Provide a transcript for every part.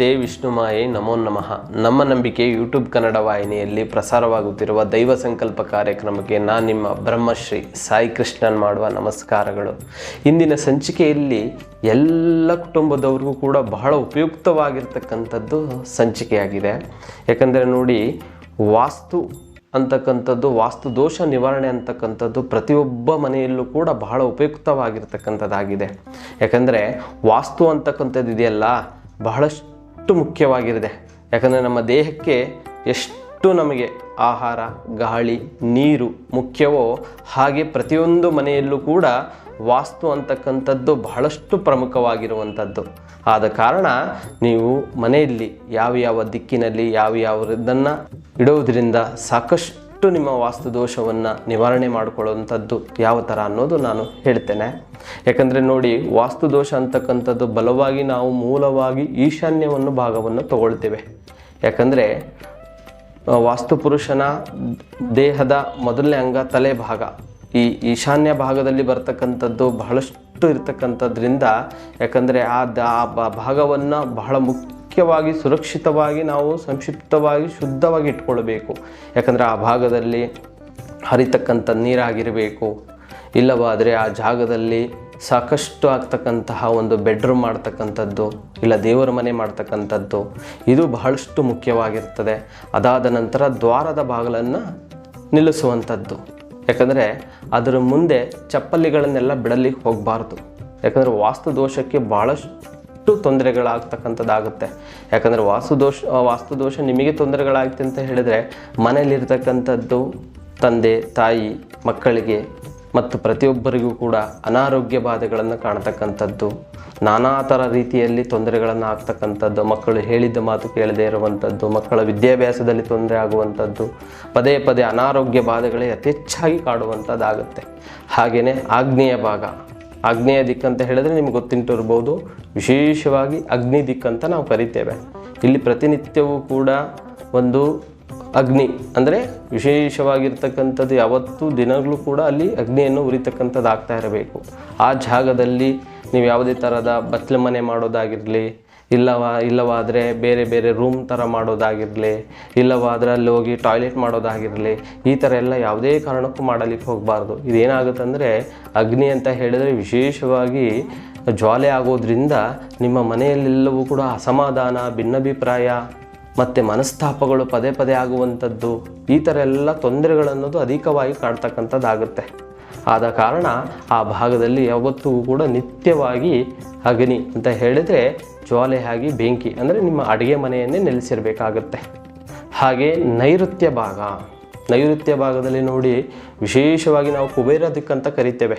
ಗುರುದೇವತೆ ವಿಷ್ಣುಮಾಯೆ ನಮೋ ನಮಃ. ನಮ್ಮ ನಂಬಿಕೆ ಯೂಟ್ಯೂಬ್ ಕನ್ನಡ ವಾಹಿನಿಯಲ್ಲಿ ಪ್ರಸಾರವಾಗುತ್ತಿರುವ ದೈವ ಸಂಕಲ್ಪ ಕಾರ್ಯಕ್ರಮಕ್ಕೆ ನಾನು ನಿಮ್ಮ ಬ್ರಹ್ಮಶ್ರೀ ಸಾಯಿ ಕೃಷ್ಣನ್ ಮಾಡುವ ನಮಸ್ಕಾರಗಳು. ಇಂದಿನ ಸಂಚಿಕೆಯಲ್ಲಿ ಎಲ್ಲ ಕುಟುಂಬದವ್ರಿಗೂ ಕೂಡ ಬಹಳ ಉಪಯುಕ್ತವಾಗಿರ್ತಕ್ಕಂಥದ್ದು ಸಂಚಿಕೆಯಾಗಿದೆ. ಯಾಕಂದರೆ ನೋಡಿ, ವಾಸ್ತು ಅಂತಕ್ಕಂಥದ್ದು, ವಾಸ್ತು ದೋಷ ನಿವಾರಣೆ ಅಂತಕ್ಕಂಥದ್ದು ಪ್ರತಿಯೊಬ್ಬ ಮನೆಯಲ್ಲೂ ಕೂಡ ಬಹಳ ಉಪಯುಕ್ತವಾಗಿರ್ತಕ್ಕಂಥದ್ದಾಗಿದೆ. ಯಾಕಂದರೆ ವಾಸ್ತು ಅಂತಕ್ಕಂಥದ್ದು ಇದೆಯಲ್ಲ ಬಹಳಷ್ಟು ಮುಖ್ಯವಾಗಿರಿದೆ ಯಾಕಂದರೆ ನಮ್ಮ ದೇಹಕ್ಕೆ ಎಷ್ಟು ನಮಗೆ ಆಹಾರ, ಗಾಳಿ, ನೀರು ಮುಖ್ಯವೋ ಹಾಗೆ ಪ್ರತಿಯೊಂದು ಮನೆಯಲ್ಲೂ ಕೂಡ ವಾಸ್ತು ಅಂತಕ್ಕಂಥದ್ದು ಬಹಳಷ್ಟು ಪ್ರಮುಖವಾಗಿರುವಂಥದ್ದು. ಆದ ಕಾರಣ ನೀವು ಮನೆಯಲ್ಲಿ ಯಾವ ಯಾವ ದಿಕ್ಕಿನಲ್ಲಿ ಯಾವ ಯಾವ ಇದನ್ನು ಇಡೋದರಿಂದ ಸಾಕಷ್ಟು ನಿಮ್ಮ ವಾಸ್ತು ದೋಷವನ್ನು ನಿವಾರಣೆ ಮಾಡಿಕೊಳ್ಳುವಂಥದ್ದು ಯಾವ ಥರ ಅನ್ನೋದು ನಾನು ಹೇಳ್ತೇನೆ. ಯಾಕಂದರೆ ನೋಡಿ ವಾಸ್ತು ದೋಷ ಅಂತಕ್ಕಂಥದ್ದು ಬಲವಾಗಿ ನಾವು ಮೂಲವಾಗಿ ಈಶಾನ್ಯವನ್ನು ಭಾಗವನ್ನು ತಗೊಳ್ತೇವೆ. ಯಾಕಂದರೆ ವಾಸ್ತು ಪುರುಷನ ದೇಹದ ಮೊದಲನೇ ಅಂಗ ತಲೆ ಭಾಗ. ಈ ಈಶಾನ್ಯ ಭಾಗದಲ್ಲಿ ಬರ್ತಕ್ಕಂಥದ್ದು ಬಹಳಷ್ಟು ಇರ್ತಕ್ಕಂಥದ್ರಿಂದ, ಯಾಕಂದರೆ ಆ ದ ಭಾಗವನ್ನು ಬಹಳ ಮುಖ್ಯವಾಗಿ ಸುರಕ್ಷಿತವಾಗಿ ನಾವು ಸಂಕ್ಷಿಪ್ತವಾಗಿ ಶುದ್ಧವಾಗಿ ಇಟ್ಕೊಳ್ಬೇಕು. ಯಾಕಂದರೆ ಆ ಭಾಗದಲ್ಲಿ ಹರಿತಕ್ಕಂಥ ನೀರಾಗಿರಬೇಕು. ಇಲ್ಲವಾದರೆ ಆ ಜಾಗದಲ್ಲಿ ಸಾಕಷ್ಟು ಆಗ್ತಕ್ಕಂತಹ ಒಂದು ಬೆಡ್ರೂಮ್ ಮಾಡ್ತಕ್ಕಂಥದ್ದು, ಇಲ್ಲ ದೇವರ ಮನೆ ಮಾಡ್ತಕ್ಕಂಥದ್ದು, ಇದು ಬಹಳಷ್ಟು ಮುಖ್ಯವಾಗಿರ್ತದೆ. ಅದಾದ ನಂತರ ದ್ವಾರದ ಬಾಗಿಲನ್ನು ನಿಲ್ಲಿಸುವಂಥದ್ದು. ಯಾಕಂದರೆ ಅದರ ಮುಂದೆ ಚಪ್ಪಲಿಗಳನ್ನೆಲ್ಲ ಬಿಡಲಿಕ್ಕೆ ಹೋಗಬಾರ್ದು. ಯಾಕಂದರೆ ವಾಸ್ತು ದೋಷಕ್ಕೆ ಭಾಳಷ್ಟು ತೊಂದರೆಗಳಾಗ್ತಕ್ಕಂಥದ್ದಾಗುತ್ತೆ. ಯಾಕಂದರೆ ವಾಸುದೋಷ ದೋಷ ವಾಸ್ತು ದೋಷ ನಿಮಗೆ ತೊಂದರೆಗಳಾಗುತ್ತೆ ಅಂತ ಹೇಳಿದರೆ ಮನೆಯಲ್ಲಿರ್ತಕ್ಕಂಥದ್ದು ತಂದೆ, ತಾಯಿ, ಮಕ್ಕಳಿಗೆ ಮತ್ತು ಪ್ರತಿಯೊಬ್ಬರಿಗೂ ಕೂಡ ಅನಾರೋಗ್ಯ ಬಾಧೆಗಳನ್ನು ಕಾಣ್ತಕ್ಕಂಥದ್ದು, ನಾನಾ ಥರ ರೀತಿಯಲ್ಲಿ ತೊಂದರೆಗಳನ್ನು ಆಗ್ತಕ್ಕಂಥದ್ದು ಮಕ್ಕಳು ಹೇಳಿದ್ದ ಮಾತು ಕೇಳದೇ ಇರುವಂಥದ್ದು, ಮಕ್ಕಳ ವಿದ್ಯಾಭ್ಯಾಸದಲ್ಲಿ ತೊಂದರೆ ಆಗುವಂಥದ್ದು, ಪದೇ ಪದೇ ಅನಾರೋಗ್ಯ ಬಾಧೆಗಳೇ ಯಥೇಚ್ಛಾಗಿ ಕಾಡುವಂಥದ್ದಾಗುತ್ತೆ. ಹಾಗೆಯೇ ಆಗ್ನೇಯ ಭಾಗ. ಆಗ್ನೇಯ ದಿಕ್ಕಂತ ಹೇಳಿದ್ರೆ ನಿಮ್ಗೆ ಗೊತ್ತಿಂಟಿರ್ಬೋದು ವಿಶೇಷವಾಗಿ ಅಗ್ನಿ ದಿಕ್ಕಂತ ನಾವು ಕರಿತೇವೆ. ಇಲ್ಲಿ ಪ್ರತಿನಿತ್ಯವೂ ಕೂಡ ಒಂದು ಅಗ್ನಿ ಅಂದರೆ ವಿಶೇಷವಾಗಿರ್ತಕ್ಕಂಥದ್ದು ಯಾವತ್ತೂ ದಿನಗಳು ಕೂಡ ಅಲ್ಲಿ ಅಗ್ನಿಯನ್ನು ಉರಿತಕ್ಕಂಥದ್ದು ಆಗ್ತಾ ಇರಬೇಕು. ಆ ಜಾಗದಲ್ಲಿ ನೀವು ಯಾವುದೇ ಥರದ ಬತ್ಲೆ ಮನೆ ಮಾಡೋದಾಗಿರಲಿ ಇಲ್ಲವ, ಇಲ್ಲವಾದರೆ ಬೇರೆ ಬೇರೆ ರೂಮ್ ಥರ ಮಾಡೋದಾಗಿರಲಿ, ಇಲ್ಲವಾದರೆ ಅಲ್ಲಿ ಹೋಗಿ ಟಾಯ್ಲೆಟ್ ಮಾಡೋದಾಗಿರಲಿ, ಈ ಥರ ಎಲ್ಲ ಯಾವುದೇ ಕಾರಣಕ್ಕೂ ಮಾಡಲಿಕ್ಕೆ ಹೋಗಬಾರ್ದು. ಇದೇನಾಗುತ್ತೆ ಅಂದರೆ ಅಗ್ನಿ ಅಂತ ಹೇಳಿದರೆ ವಿಶೇಷವಾಗಿ ಜ್ವಾಲೆ ಆಗೋದ್ರಿಂದ ನಿಮ್ಮ ಮನೆಯಲ್ಲೆಲ್ಲವೂ ಕೂಡ ಅಸಮಾಧಾನ, ಭಿನ್ನಾಭಿಪ್ರಾಯ, ಮತ್ತು ಮನಸ್ತಾಪಗಳು ಪದೇ ಪದೇ ಆಗುವಂಥದ್ದು, ಈ ಥರ ಎಲ್ಲ ತೊಂದರೆಗಳನ್ನೋದು ಅಧಿಕವಾಗಿ ಕಾಡ್ತಕ್ಕಂಥದ್ದಾಗುತ್ತೆ ಆದ ಕಾರಣ ಆ ಭಾಗದಲ್ಲಿ ಯಾವತ್ತೂ ಕೂಡ ನಿತ್ಯವಾಗಿ ಅಗ್ನಿ ಅಂತ ಹೇಳಿದರೆ ಜ್ವಾಲೆ ಆಗಿ ಬೆಂಕಿ ಅಂದರೆ ನಿಮ್ಮ ಅಡುಗೆ ಮನೆಯನ್ನೇ ನೆಲೆಸಿರಬೇಕಾಗತ್ತೆ. ಹಾಗೆ ನೈಋತ್ಯ ಭಾಗ. ನೈಋತ್ಯ ಭಾಗದಲ್ಲಿ ನೋಡಿ ವಿಶೇಷವಾಗಿ ನಾವು ಕುಬೇರ ದಿಕ್ಕಂತ ಕರಿತೇವೆ.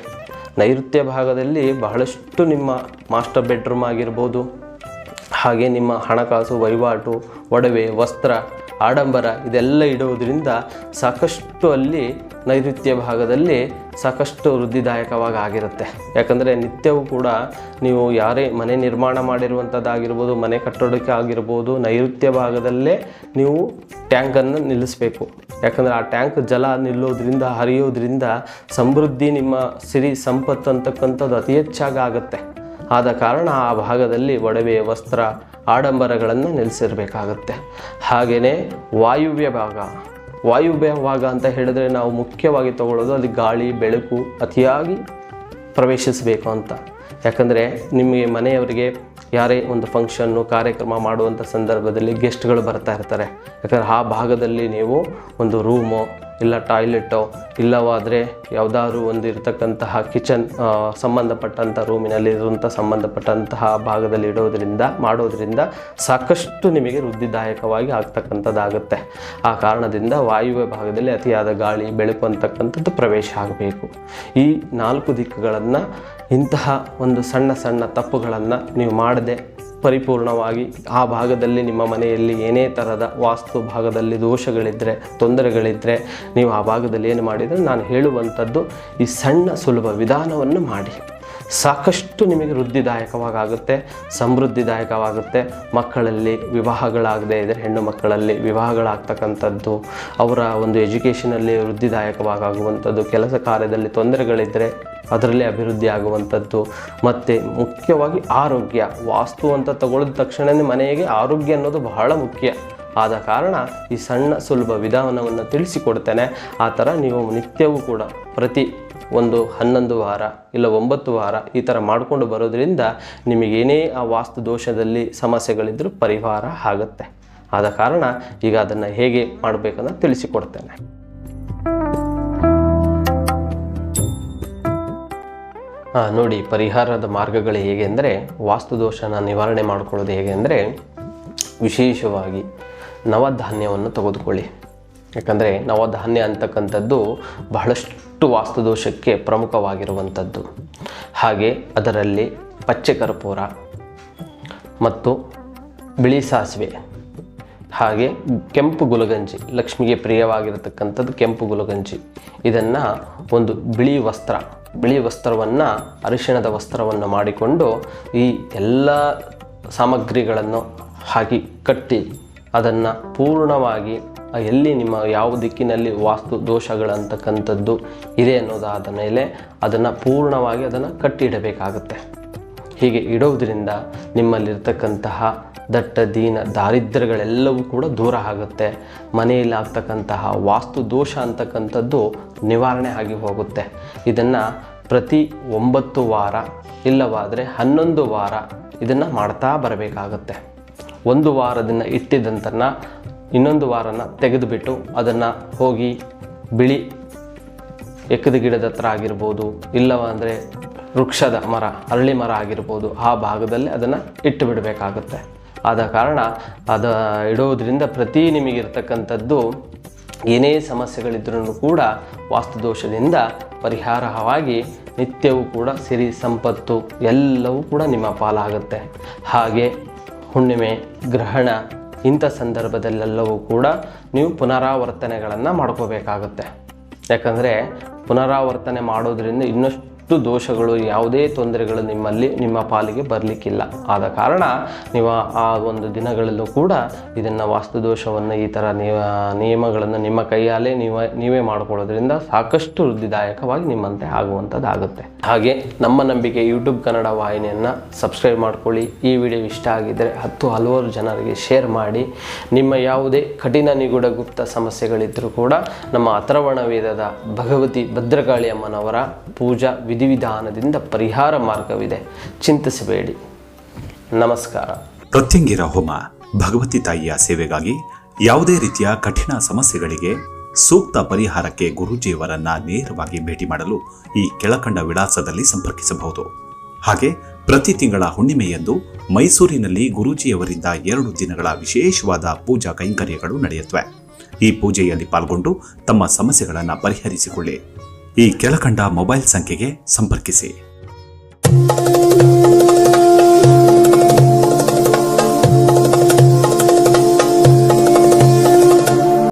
ನೈಋತ್ಯ ಭಾಗದಲ್ಲಿ ಬಹಳಷ್ಟು ನಿಮ್ಮ ಮಾಸ್ಟರ್ ಬೆಡ್ರೂಮ್ ಆಗಿರ್ಬೋದು, ಹಾಗೆ ನಿಮ್ಮ ಹಣಕಾಸು ವಹಿವಾಟು, ಒಡವೆ, ವಸ್ತ್ರ ಆಡಂಬರ ಇದೆಲ್ಲ ಇಡುವುದರಿಂದ ಸಾಕಷ್ಟು ಅಲ್ಲಿ ನೈಋತ್ಯ ಭಾಗದಲ್ಲಿ ಸಾಕಷ್ಟು ವೃದ್ಧಿದಾಯಕವಾಗಿ ಆಗಿರುತ್ತೆ. ಯಾಕಂದರೆ ನಿತ್ಯವೂ ಕೂಡ ನೀವು ಯಾರೇ ಮನೆ ನಿರ್ಮಾಣ ಮಾಡಿರುವಂಥದ್ದಾಗಿರ್ಬೋದು ಮನೆ ಕಟ್ಟೋದಕ್ಕೆ ಆಗಿರ್ಬೋದು, ನೈಋತ್ಯ ಭಾಗದಲ್ಲೇ ನೀವು ಟ್ಯಾಂಕನ್ನು ನಿಲ್ಲಿಸಬೇಕು. ಯಾಕಂದರೆ ಆ ಟ್ಯಾಂಕ್ ಜಲ ನಿಲ್ಲೋದ್ರಿಂದ, ಹರಿಯೋದ್ರಿಂದ ಸಮೃದ್ಧಿ ನಿಮ್ಮ ಸಿರಿ ಸಂಪತ್ತು ಅಂತಕ್ಕಂಥದ್ದು ಅತಿ ಹೆಚ್ಚಾಗಿ ಆಗುತ್ತೆ. ಆದ ಕಾರಣ ಆ ಭಾಗದಲ್ಲಿ ಒಡವೆ, ವಸ್ತ್ರ ಆಡಂಬರಗಳನ್ನು ನಿಲ್ಲಿಸಿರಬೇಕಾಗುತ್ತೆ ಹಾಗೆಯೇ ವಾಯುವ್ಯ ಭಾಗ. ವಾಯುವ್ಯ ಭಾಗ ಅಂತ ಹೇಳಿದ್ರೆ ನಾವು ಮುಖ್ಯವಾಗಿ ತಗೊಳ್ಳೋದು ಅಲ್ಲಿ ಗಾಳಿ, ಬೆಳಕು ಅತಿಯಾಗಿ ಪ್ರವೇಶಿಸಬೇಕು ಅಂತ. ಯಾಕಂದರೆ ನಿಮಗೆ ಮನೆಯವರಿಗೆ ಯಾರೇ ಒಂದು ಫಂಕ್ಷನ್ನು ಕಾರ್ಯಕ್ರಮ ಮಾಡುವಂಥ ಸಂದರ್ಭದಲ್ಲಿ ಗೆಸ್ಟ್ಗಳು ಬರ್ತಾ ಇರ್ತಾರೆ. ಯಾಕಂದರೆ ಆ ಭಾಗದಲ್ಲಿ ನೀವು ಒಂದು ರೂಮು ಇಲ್ಲ ಟಾಯ್ಲೆಟೋ, ಇಲ್ಲವಾದರೆ ಯಾವುದಾದ್ರು ಒಂದು ಇರತಕ್ಕಂತಹ ಕಿಚನ್ ಸಂಬಂಧಪಟ್ಟಂಥ ರೂಮಿನಲ್ಲಿ ಇರುವಂಥ ಸಂಬಂಧಪಟ್ಟಂತಹ ಭಾಗದಲ್ಲಿ ಇಡೋದರಿಂದ, ಮಾಡೋದರಿಂದ ಸಾಕಷ್ಟು ನಿಮಗೆ ವೃದ್ಧಿದಾಯಕವಾಗಿ ಆಗ್ತಕ್ಕಂಥದ್ದಾಗುತ್ತೆ. ಆ ಕಾರಣದಿಂದ ವಾಯುವ್ಯ ಭಾಗದಲ್ಲಿ ಅತಿಯಾದ ಗಾಳಿ, ಬೆಳಕು ಅಂತಕ್ಕಂಥದ್ದು ಪ್ರವೇಶ ಆಗಬೇಕು. ಈ ನಾಲ್ಕು ದಿಕ್ಕುಗಳನ್ನು ಇಂತಹ ಒಂದು ಸಣ್ಣ ಸಣ್ಣ ತಪ್ಪುಗಳನ್ನು ನೀವು ಮಾಡದೆ ಪರಿಪೂರ್ಣವಾಗಿ ಆ ಭಾಗದಲ್ಲಿ ನಿಮ್ಮ ಮನೆಯಲ್ಲಿ ಏನೇ ಥರದ ವಾಸ್ತು ಭಾಗದಲ್ಲಿ ದೋಷಗಳಿದ್ದರೆ ತೊಂದರೆಗಳಿದ್ದರೆ ನೀವು ಆ ಭಾಗದಲ್ಲಿ ಏನು ಮಾಡಿದರೆ ನಾನು ಹೇಳುವಂಥದ್ದು ಈ ಸಣ್ಣ ಸುಲಭ ವಿಧಾನವನ್ನು ಮಾಡಿ. ಸಾಕಷ್ಟು ನಿಮಗೆ ವೃದ್ಧಿದಾಯಕವಾಗುತ್ತೆ, ಸಮೃದ್ಧಿದಾಯಕವಾಗುತ್ತೆ. ಮಕ್ಕಳಲ್ಲಿ ವಿವಾಹಗಳಾಗದೇ ಇದ್ದರೆ ಹೆಣ್ಣು ಮಕ್ಕಳಲ್ಲಿ ವಿವಾಹಗಳಾಗ್ತಕ್ಕಂಥದ್ದು, ಅವರ ಒಂದು ಎಜುಕೇಷನಲ್ಲಿ ವೃದ್ಧಿದಾಯಕವಾಗುವಂಥದ್ದು, ಕೆಲಸ ಕಾರ್ಯದಲ್ಲಿ ತೊಂದರೆಗಳಿದ್ದರೆ ಅದರಲ್ಲಿ ಅಭಿವೃದ್ಧಿ ಆಗುವಂಥದ್ದು. ಮತ್ತು ಮುಖ್ಯವಾಗಿ ಆರೋಗ್ಯ. ವಾಸ್ತು ಅಂತ ತಗೊಳಿದ ತಕ್ಷಣವೇ ಮನೆಗೆ ಆರೋಗ್ಯ ಅನ್ನೋದು ಬಹಳ ಮುಖ್ಯ. ಆದ ಕಾರಣ ಈ ಸಣ್ಣ ಸುಲಭ ವಿಧಾನವನ್ನು ತಿಳಿಸಿಕೊಡ್ತೇನೆ. ಆ ಥರ ನೀವು ನಿತ್ಯವೂ ಕೂಡ ಪ್ರತಿ ಒಂದು ಹನ್ನೊಂದು ವಾರ ಇಲ್ಲ ಒಂಬತ್ತು ವಾರ ಈ ಥರ ಮಾಡಿಕೊಂಡು ಬರೋದ್ರಿಂದ ನಿಮಗೇನೇ ಆ ವಾಸ್ತು ದೋಷದಲ್ಲಿ ಸಮಸ್ಯೆಗಳಿದ್ದರೂ ಪರಿಹಾರ ಆಗುತ್ತೆ. ಆದ ಕಾರಣ ಈಗ ಅದನ್ನು ಹೇಗೆ ಮಾಡಬೇಕನ್ನು ತಿಳಿಸಿಕೊಡ್ತೇನೆ. ನೋಡಿ, ಪರಿಹಾರದ ಮಾರ್ಗಗಳು ಹೇಗೆ ಅಂದರೆ, ವಾಸ್ತುದೋಷನ ನಿವಾರಣೆ ಮಾಡ್ಕೊಳ್ಳೋದು ಹೇಗೆ ಅಂದರೆ, ವಿಶೇಷವಾಗಿ ನವಧಾನ್ಯವನ್ನು ತೆಗೆದುಕೊಳ್ಳಿ. ಯಾಕಂದರೆ, ನವಧಾನ್ಯ ಅಂತಕ್ಕಂಥದ್ದು ಬಹಳಷ್ಟು ವಾಸ್ತುದೋಷಕ್ಕೆ ಪ್ರಮುಖವಾಗಿರುವಂಥದ್ದು. ಹಾಗೆ ಅದರಲ್ಲಿ ಪಚ್ಚೆ ಕರ್ಪೂರ ಮತ್ತು ಬಿಳಿ ಸಾಸಿವೆ, ಹಾಗೆ ಕೆಂಪು ಗುಲಗಂಜಿ, ಲಕ್ಷ್ಮಿಗೆ ಪ್ರಿಯವಾಗಿರತಕ್ಕಂಥದ್ದು ಕೆಂಪು ಗುಲಗಂಜಿ. ಇದನ್ನು ಒಂದು ಬಿಳಿ ವಸ್ತ್ರ ಬಿಳಿ ವಸ್ತ್ರವನ್ನು, ಅರಿಶಿಣದ ವಸ್ತ್ರವನ್ನು ಮಾಡಿಕೊಂಡು ಈ ಎಲ್ಲ ಸಾಮಗ್ರಿಗಳನ್ನು ಹಾಕಿ ಕಟ್ಟಿ ಅದನ್ನು ಪೂರ್ಣವಾಗಿ ಎಲ್ಲಿ ನಿಮ್ಮ ಯಾವ ದಿಕ್ಕಿನಲ್ಲಿ ವಾಸ್ತು ದೋಷಗಳಂತಕ್ಕಂಥದ್ದು ಇದೆ ಅನ್ನೋದಾದ ಮೇಲೆ ಅದನ್ನು ಪೂರ್ಣವಾಗಿ ಅದನ್ನು ಕಟ್ಟಿಡಬೇಕಾಗುತ್ತೆ. ಹೀಗೆ ಇಡೋದ್ರಿಂದ ನಿಮ್ಮಲ್ಲಿರ್ತಕ್ಕಂತಹ ದಟ್ಟ, ದೀನ, ದಾರಿದ್ರ್ಯಗಳೆಲ್ಲವೂ ಕೂಡ ದೂರ ಆಗುತ್ತೆ. ಮನೆಯಲ್ಲಿ ಆಗ್ತಕ್ಕಂತಹ ವಾಸ್ತು ದೋಷ ಅಂತಕ್ಕಂಥದ್ದು ನಿವಾರಣೆ ಆಗಿ ಹೋಗುತ್ತೆ. ಇದನ್ನು ಪ್ರತಿ ಒಂಬತ್ತು ವಾರ ಇಲ್ಲವಾದರೆ ಹನ್ನೊಂದು ವಾರ ಇದನ್ನು ಮಾಡ್ತಾ ಬರಬೇಕಾಗುತ್ತೆ. ಒಂದು ವಾರದಿಂದ ಇಟ್ಟಿದ್ದಂತನ್ನು ಇನ್ನೊಂದು ವಾರನ ತೆಗೆದುಬಿಟ್ಟು ಅದನ್ನು ಹೋಗಿ ಬಿಳಿ ಎಕ್ಕದ ಗಿಡದ ಹತ್ರ ಆಗಿರ್ಬೋದು, ಇಲ್ಲವಂದರೆ ವೃಕ್ಷದ ಮರ, ಅರಳಿ ಮರ ಆಗಿರ್ಬೋದು, ಆ ಭಾಗದಲ್ಲಿ ಅದನ್ನು ಇಟ್ಟು ಬಿಡಬೇಕಾಗುತ್ತೆ. ಆದ ಕಾರಣ ಅದು ಇಡೋದ್ರಿಂದ ಪ್ರತಿ ನಿಮಗಿರ್ತಕ್ಕಂಥದ್ದು ಏನೇ ಸಮಸ್ಯೆಗಳಿದ್ರೂ ಕೂಡ ವಾಸ್ತುದೋಷದಿಂದ ಪರಿಹಾರವಾಗಿ ನಿತ್ಯವೂ ಕೂಡ ಸಿರಿ ಸಂಪತ್ತು ಎಲ್ಲವೂ ಕೂಡ ನಿಮ್ಮ ಪಾಲಾಗುತ್ತೆ. ಹಾಗೆ ಹುಣ್ಣಿಮೆ, ಗ್ರಹಣ ಇಂಥ ಸಂದರ್ಭದಲ್ಲೆಲ್ಲವೂ ಕೂಡ ನೀವು ಪುನರಾವರ್ತನೆಗಳನ್ನು ಮಾಡ್ಕೋಬೇಕಾಗುತ್ತೆ. ಯಾಕಂದರೆ ಪುನರಾವರ್ತನೆ ಮಾಡೋದರಿಂದ ಇನ್ನಷ್ಟು ದೋಷಗಳು, ಯಾವುದೇ ತೊಂದರೆಗಳು ನಿಮ್ಮಲ್ಲಿ, ನಿಮ್ಮ ಪಾಲಿಗೆ ಬರಲಿಕ್ಕಿಲ್ಲ. ಆದ ಕಾರಣ ನೀವು ಆ ಒಂದು ದಿನಗಳಲ್ಲೂ ಕೂಡ ಇದನ್ನು ವಾಸ್ತುದೋಷವನ್ನು ಈ ಥರ ನಿಯಮಗಳನ್ನು ನಿಮ್ಮ ಕೈಯಾಲೇ ನೀವೇ ನೀವೇ ಮಾಡಿಕೊಳ್ಳೋದ್ರಿಂದ ಸಾಕಷ್ಟು ವೃದ್ಧಿದಾಯಕವಾಗಿ ನಿಮ್ಮಂತೆ ಆಗುವಂಥದ್ದಾಗುತ್ತೆ. ಹಾಗೆ ನಮ್ಮ ನಂಬಿಕೆ ಯೂಟ್ಯೂಬ್ ಕನ್ನಡ ವಾಹಿನಿಯನ್ನು ಸಬ್ಸ್ಕ್ರೈಬ್ ಮಾಡ್ಕೊಳ್ಳಿ. ಈ ವಿಡಿಯೋ ಇಷ್ಟ ಆಗಿದ್ದರೆ ಹತ್ತು ಹಲವಾರು ಜನರಿಗೆ ಶೇರ್ ಮಾಡಿ. ನಿಮ್ಮ ಯಾವುದೇ ಕಠಿಣ ನಿಗೂಢ ಗುಪ್ತ ಸಮಸ್ಯೆಗಳಿದ್ದರೂ ಕೂಡ ನಮ್ಮ ಅಥರ್ವಣ ವೇದದ ಭಗವತಿ ಭದ್ರಕಾಳಿ ಅಮ್ಮನವರ ಪೂಜಾ ವಿಧಿವಿಧಾನದಿಂದ ಪರಿಹಾರ ಮಾರ್ಗವಿದೆ. ಚಿಂತಿಸಬೇಡಿ. ನಮಸ್ಕಾರ. ಪ್ರತ್ಯಂಗಿರ ಹೋಮ ಭಗವತಿ ತಾಯಿಯ ಸೇವೆಗಾಗಿ ಯಾವುದೇ ರೀತಿಯ ಕಠಿಣ ಸಮಸ್ಯೆಗಳಿಗೆ ಸೂಕ್ತ ಪರಿಹಾರಕ್ಕೆ ಗುರೂಜಿಯವರನ್ನ ನೇರವಾಗಿ ಭೇಟಿ ಮಾಡಲು ಈ ಕೆಳಕಂಡ ವಿಳಾಸದಲ್ಲಿ ಸಂಪರ್ಕಿಸಬಹುದು. ಹಾಗೆ ಪ್ರತಿ ತಿಂಗಳ ಹುಣ್ಣಿಮೆಯಂದು ಮೈಸೂರಿನಲ್ಲಿ ಗುರೂಜಿಯವರಿಂದ ಎರಡು ದಿನಗಳ ವಿಶೇಷವಾದ ಪೂಜಾ ಕೈಂಕರ್ಯಗಳು ನಡೆಯುತ್ತವೆ. ಈ ಪೂಜೆಯಲ್ಲಿ ಪಾಲ್ಗೊಂಡು ತಮ್ಮ ಸಮಸ್ಯೆಗಳನ್ನು ಪರಿಹರಿಸಿಕೊಳ್ಳಿ. ಈ ಕೆಳಕಂಡ ಮೊಬೈಲ್ ಸಂಖ್ಯೆಗೆ ಸಂಪರ್ಕಿಸಿ.